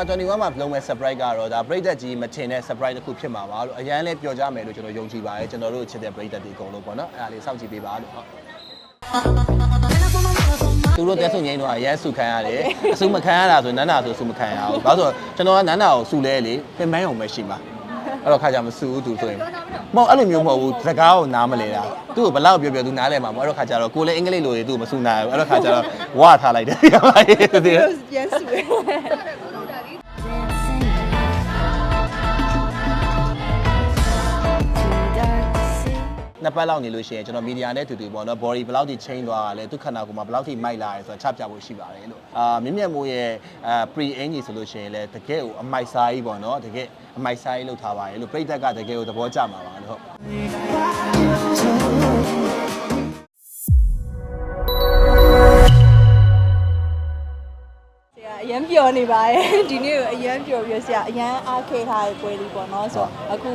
မှာ21မှာလုံးမဲ့ surprise ကတော့ဒါပရိသတ်ကြီးမထင်တဲ့ surprise တစ်ခုဖြစ်မှာပါလို့အရန်လဲပျော်ကြမယ်လို့ကျွန်တော်ယုံကြည်ပါတယ်ကျွန်တော်တို့ချစ်တဲ့ပရိသတ်တွေအကုန်လုံးပေါ့နော်အဲ့ဒါလေးစောင့်ကြည့်ပေးပါလို့ဟုတ်သူတို့တက်ဆုံငိမ့်တော့အရဲစုခံရတယ်အစုမခံရတာဆိုနန်းနာဆိုစုမခံရဘူးဘာလို့ဆိုတော့ကျွန်တော်ကနန်းနာကိုစုလဲလေပင်ပန်းုံပဲရှိမှာ အဲ့တော့ခါကြမစုဘူးသူဆိုရင်မဟုတ်အဲ့လိုမျိုးမဟုတ်ဘူးစကားကိုနားမလဲတာသူ့ကိုဘလောက်ပြောပြောသူနားလဲမှာမဟုတ်အဲ့တော့ခါကြတော့ကိုလည်းအင်္ဂလိပ်လိုတွေသူ့ကိုမစုနိုင်ဘူးအဲ့တော့ခါကြတော့ဝါထားလိုက်တယ်ရပါရဲ့သူပြန်စုရ နှစ်ပတ်လောက်နေလို့ရှိရင်ကျွန်တော်မီဒီယာနဲ့တူတူပေါ့နော် body ဘယ်လောက်ထိ change သွားတာလဲသူခန္ဓာကိုယ်မှာဘယ်လောက်ထိမိုက်လာရဲဆိုတော့ချပြဖို့ရှိပါတယ်လို့အာမြင့်မြတ်မိုးရဲ့အာ pre angie ဆိုလို့ရှိရင်လည်းတကယ်ကိုအမိုက်စားကြီးပေါ့နော်တကယ်အမိုက်စားကြီးလောက်ထားပါတယ်လို့ပြိတက်ကတကယ်ကိုသဘောကျမှာပါလို့ဟုတ်ဆရာအရန်ပျော်နေပါရဲ့ဒီနေ့ကိုအရန်ပျော်ပြီးဆရာအရန်အားခဲထားတဲ့ပွဲလေးပေါ့နော်ဆိုတော့အခု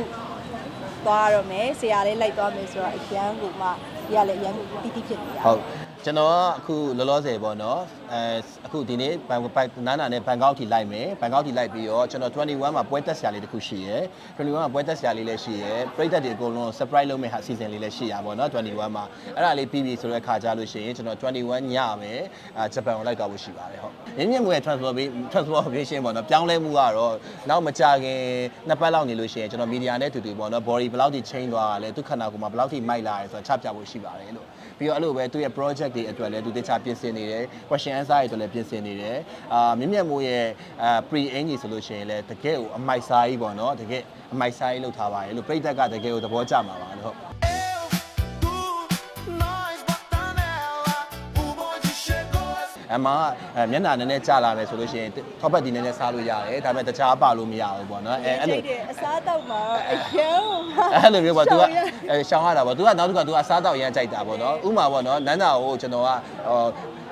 သွားရတော့မယ်ဆရာလေးလိုက်သွားမယ်ဆိုတော့အရန်ကိုမှဒီကလည်းအရန်ပီတိဖြစ်နေတာဟုတ်ကျွန်တော်ကအခုလောလောဆယ်ပေါ့နော်အဲအခုဒီနေ့ဘန်ဘန်နာနာနဲ့ဘန်ကောက်ထိလိုက်မယ်ဘန်ကောက်ထိလိုက်ပြီးတော့ကျွန်တော်21မှာပွဲတက်ဆရာလေးတစ်ခုရှိရယ်21မှာပွဲတက်ဆရာလေးလည်းရှိရယ်ပြည်သက်တွေအကုန်လုံး surprise လုပ်မယ့်ဟာ season လေးလည်းရှိရပါပေါ့နော်21မှာအဲ့ဒါလေးပြီးပြီဆိုတဲ့ခါကြလို့ရှိရင်ကျွန်တော်21ညမယ်အာဂျပန်ကိုလိုက်သွားဖို့ရှိပါတယ်ဟုတ်မြင့်မြင့်မွေ transformation transformation ပေါ့နော်ပြောင်းလဲမှုကတော့နောက်မကြခင်နှစ်ပတ်လောက်နေလို့ရှိရင်ကျွန်တော် media နဲ့တူတူပေါ့နော် body ဘယ်လောက်ထိ change သွားတာလဲသူခန္ဓာကိုယ်မှာဘယ်လောက်ထိမိုက်လာရဲဆိုတော့ချပြဖို့ရှိပါတယ်လို့ပြီးတော့အဲ့လိုပဲသူရဲ့ project တွေအတွက်လည်းသူတခြားပြင်ဆင်နေတယ် question answer တွေအတွက်လည်းပြင်ဆင်နေတယ်အာမြင့်မြတ်မိုးရဲ့အာ pre angie ဆိုလို့ရှိရင်လည်းတကယ်ကိုအမိုက်စားကြီးပေါ့နော်တကယ်အမိုက်စားကြီးလောက်ထားပါတယ်လို့ပြိတက်ကတကယ်ကိုသဘောကျမှာပါလို့ အမအဲမျက်နှာနည်းနည်းကျလာမယ်ဆိုလို့ရှိရင်ထောက်ပတ်ဒီနည်းနည်းစားလို့ရတယ်ဒါပေမဲ့တခြားပါလို့မရဘူးပေါ့နော်အဲအဲ့လို အစားတော့မှာအရန် အဲ့လိုမျိုးပေါ့ तू ကအဲရှောင်းရတာပေါ့ तू ကနောက်တစ်ခါ तू ကစားတော့ရမ်းကြိုက်တာပေါ့နော်ဥမာပေါ့နော်နန်းနာကိုကျွန်တော်ကဟို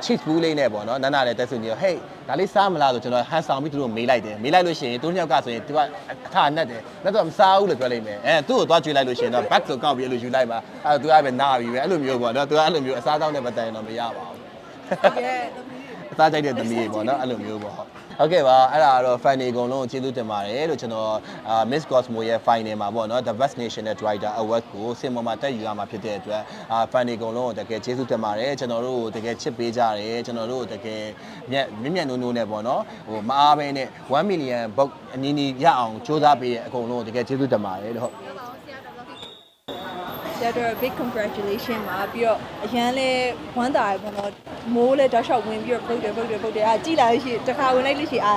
cheese ဘူးလေးနဲ့ပေါ့နော်နန်းနာလည်းတက်ဆူနေရော hey ဒါလေးစားမလားဆိုကျွန်တော်ဟန်ဆောင်ပြီးသူတို့မေးလိုက်တယ်မေးလိုက်လို့ရှိရင်သူတို့ယောက်ကဆိုရင် तू ကအထာနဲ့တယ်နဲ့တော့မစားဘူးလို့ပြောလိုက်မယ်အဲသူ့ကိုသွားကြွေးလိုက်လို့ရှိရင်တော့ back ဆိုကောက်ပြီးအဲ့လိုယူလိုက်ပါအဲ तू ကပဲနားပြီပဲအဲ့လိုမျိုးပေါ့နော် तू ကအဲ့လိုမျိုးအစားတောင်းနဲ့မတိုင်တော့မရပါဘူး ရဲ့ အသားကြိုက်တဲ့သမီးတွေပေါ့နော်အဲ့လိုမျိုးပေါ့ဟုတ်ဟုတ်ကဲ့ပါအဲ့ဒါကတော့ fan တွေအကုန်လုံးကိုကျေးဇူးတင်ပါတယ်လို့ကျွန်တော်အာ Miss Cosmo ရဲ့ final မှာပေါ့နော် The Best National Director Award ကိုစင်ပေါ်မှာတက်ယူရမှာဖြစ်တဲ့အတွက်အာ fan တွေအကုန်လုံးကိုတကယ်ကျေးဇူးတင်ပါတယ်ကျွန်တော်တို့ကိုတကယ်ချစ်ပေးကြတယ်ကျွန်တော်တို့ကိုတကယ်မြက်မြင့်မြတ်နိုးနိုးနဲ့ပေါ့နော်ဟိုမအားဘဲနဲ့1 million book အနည်းနည်းရအောင်စူးစမ်းပေးတဲ့အကုန်လုံးကိုတကယ်ကျေးဇူးတင်ပါတယ်လို့ဟုတ် ဆရာတို့ big congratulation ပါပြီးတော့အရန်လဲဝမ်းသာရပေါ့နော်မိုးလဲတောက်လျှောက်ဝင်ပြီးတော့ပုတ်တယ်ပုတ်တယ်ပုတ်တယ်အာကြည်လာလို့ရှိရင်တစ်ခါဝင်လိုက်လို့ရှိရင်အာ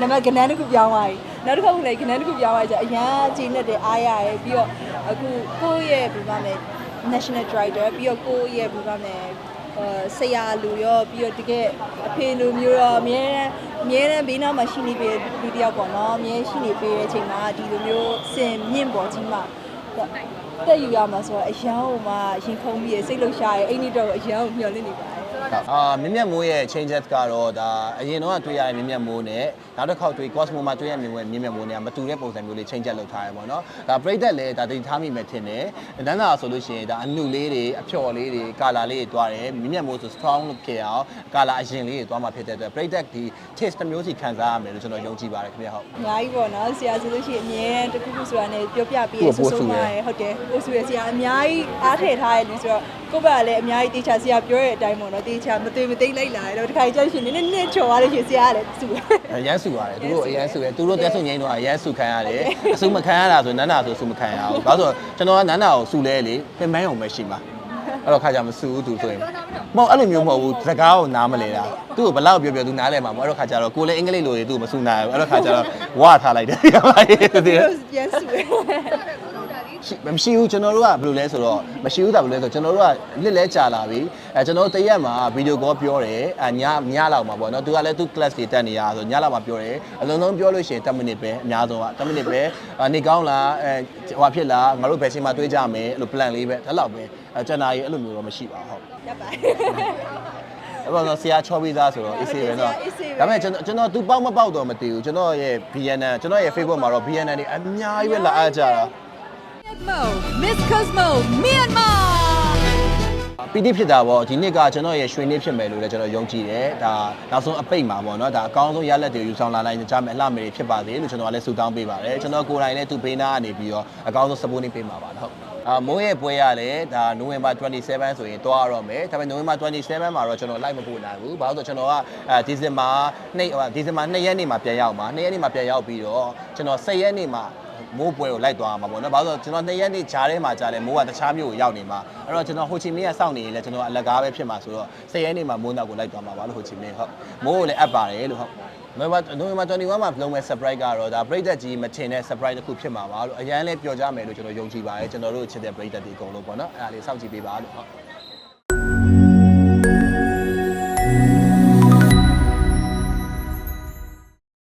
နံပါတ်ကနန်းတစ်ခုပြောင်းသွားပြီနောက်တစ်ခါဝင်လိုက်ကနန်းတစ်ခုပြောင်းသွားကြအရန်ကြည်နဲ့တယ်အားရတယ်ပြီးတော့အခုကိုယ့်ရဲ့ပြပါမယ် national director ပြီးတော့ကိုယ့်ရဲ့ပြပါမယ်အာဆရာလူရောပြီးတော့တကယ်အဖေလူမျိုးရောအများအများနဲ့ဘေးနားမှာရှိနေပြီလူတယောက်ပေါ့နော်အများရှိနေပြီတဲ့အချိန်မှာဒီလိုမျိုးစင်မြင့်ပေါ်ကြီးမှာ တက်ယူရမှာဆိုတော့အရန်ဟိုမှာရင်ခုန်ပြီးရစိတ်လှုပ်ရှားရအဲ့ဒီတော့အရန်ကိုမျှော်လင့်နေပါတယ် အာမြင့်မြတ်မိုးရဲ့ changes ကတော့ဒါအရင်တော့တွေ့ရတဲ့မြင့်မြတ်မိုးနဲ့နောက်တစ်ခေါက်တွေ့ Cosmo မှာတွေ့ရမြင့်မြတ်မိုးနဲ့မတူတဲ့ပုံစံမျိုးလေး change လုပ်ထားရပေါ့နော်ဒါပြိသက်လည်းဒါသိထားမိမယ်ထင်တယ်နန်းသာဆိုလို့ရှိရင်ဒါအနုလေးတွေအဖျော်လေးတွေကာလာလေးတွေတွားတယ်မြင့်မြတ်မိုးဆို strong လို့ဖြစ်အောင်ကာလာအရင်လေးတွေတွားမှာဖြစ်တဲ့အတွက်ပြိသက်ဒီ taste တစ်မျိုးစီခံစားရမယ်လို့ကျွန်တော်ယုံကြည်ပါတယ်ခင်ဗျဟုတ် အများကြီးပေါ့နော်ဆရာဆိုလို့ရှိရင်အမြဲတမ်းတစ်ခုခုဆိုတာနဲ့ပြောပြပြီးရကိုယ့်ဆိုကိုယ်ဆိုပို့မှာရဟုတ်တယ်ကိုစုရဆရာအများကြီးအားထည့်ထားရတယ်ဆိုတော့ကိုယ့်ဘက်ကလည်းအများကြီးတေချာဆရာပြောတဲ့အတိုင်းပေါ့နော်တေချာမသွေမသိမ့်လိုက်လာတယ်တော့ဒီခါကျရှင်နည်းနည်းနည်းချော်သွားလို့ရှိရင်ဆရာကလည်းစုတယ်အရန်စုရတယ်သူတို့အရန်စုရတယ်သူတို့တက်ဆုံငိမ့်တော့အရန်စုခံရတယ်အစုမခံရတာဆိုနန်းနာဆိုစုမခံရဘူးဘာလို့ဆိုတော့ကျွန်တော်ကနန်းနာကိုစုလဲလေပင်ပန်းုံပဲရှိမှာ အဲ့တော့ခါကြမစုဘူးသူဆိုရင်မဟုတ်အဲ့လိုမျိုးမဟုတ်ဘူးစကားကိုနားမလဲတာသူ့ကိုဘလောက်ပြောပြောသူနားလဲမှာမဟုတ်အဲ့တော့ခါကြတော့ကိုလည်းအင်္ဂလိပ်လိုတွေသူ့ကိုမစုနိုင်ဘူးအဲ့တော့ခါကြတော့ဝါထားလိုက်တယ်ရပါရဲ့သူပြန်စုတယ်ရှိမရှိဘူးကျွန်တော်တို့ကဘယ်လိုလဲဆိုတော့မရှိဘူးတာဘယ်လိုလဲဆိုတော့ကျွန်တော်တို့ကလစ်လဲကြာလာပြီအဲကျွန်တော်တို့တရက်မှာဗီဒီယိုကောပြောတယ်အညညလောက်မှာပေါ့နော်သူကလည်းသူ class တွေတက်နေရဆိုညလောက်မှာပြောတယ်အလုံးစုံပြောလို့ရှိရင်10မိနစ်ပဲအများဆုံးက10မိနစ်ပဲနေကောင်းလားအဲဟိုဖြစ်လားငါတို့ဘယ်ချိန်မှာတွေးကြမယ်အဲ့လို plan လေးပဲဒါလောက်ပဲအဲကျွန်တော်ကြီးအဲ့လိုမျိုးတော့မရှိပါဘူးဟုတ် ရပါ အဲ့တော့ဆရာချောပေးသားဆိုတော့ AC ပဲเนาะ AC ပဲ ဒါပေမဲ့ကျွန်တော်ကျွန်တော်သူပေါက်မပေါက်တော့မသိဘူးကျွန်တော်ရဲ့ BNN ကျွန်တော်ရဲ့ Facebook မှာတော့ BNN တွေအများကြီးပဲလာအားကြတာ Cosmo, Miss Cosmo, Myanmar! ပီတိဖြစ်တာပေါ့ဒီနှစ်ကကျွန်တော်ရဲ့ရွှေနှစ်ဖြစ်မယ်လို့လည်းကျွန်တော်ယုံကြည်တယ်ဒါနောက်ဆုံးအပိတ်မှာပေါ့နော်ဒါအကောင်းဆုံးရလက်တွေယူဆောင်လာနိုင်ကြမယ်အလှမယ်တွေဖြစ်ပါသေးလို့ကျွန်တော်ကလည်းဆုတောင်းပေးပါတယ်ကျွန်တော်ကိုယ်တိုင်လည်းသူပေးနာကနေပြီးတော့အကောင်းဆုံး support ပေးမှာပါဟုတ် အာမိုးရဲ့ပွဲရလည်းဒါနိုဝင်ဘာ27ဆိုရင်တွားရတော့မယ်ဒါပေမဲ့နိုဝင်ဘာ27မှာတော့ကျွန်တော်လိုက်မပို့နိုင်ဘူးဘာလို့လဲဆိုတော့ကျွန်တော်ကအဲဒီဇင်ဘာနေ့ဒီဇင်ဘာ2ရက်နေ့မှာပြန်ရောက်မှာ2ရက်နေ့မှာပြန်ရောက်ပြီးတော့ကျွန်တော်10ရက်နေ့မှာ မိုးပွဲကိုလိုက်သွားမှာပေါ့နော်။ဘာလို့လဲဆိုတော့ကျွန်တော်နှစ်ရက်နေ့ဂျားထဲမှာကြာတယ်မိုးကတခြားမြို့ကိုရောက်နေမှာ။အဲ့တော့ကျွန်တော်ဟိုချီမင်းကစောင့်နေရင်လည်းကျွန်တော်အလကားပဲဖြစ်မှာဆိုတော့၁၀ရက်နေ့မှာမိုးနောက်ကိုလိုက်သွားမှာပါလို့ဟိုချီမင်းဟုတ်။မိုးကိုလည်းအပ်ပါတယ်လို့ဟုတ်။နိုဝင်ဘာနိုဝင်ဘာ21မှာလုံးမဲ့ surprise ကတော့ဒါပရိသတ်ကြီးမထင်တဲ့ surprise တစ်ခုဖြစ်မှာပါလို့အရန်လဲပြောကြမယ်လို့ကျွန်တော်ယုံကြည်ပါတယ်ကျွန်တော်တို့ချစ်တဲ့ပရိသတ်တွေအကုန်လုံးပေါ့နော်။အဲ့ဒါလေးစောင့်ကြည့်ပေးပါလို့ဟုတ်။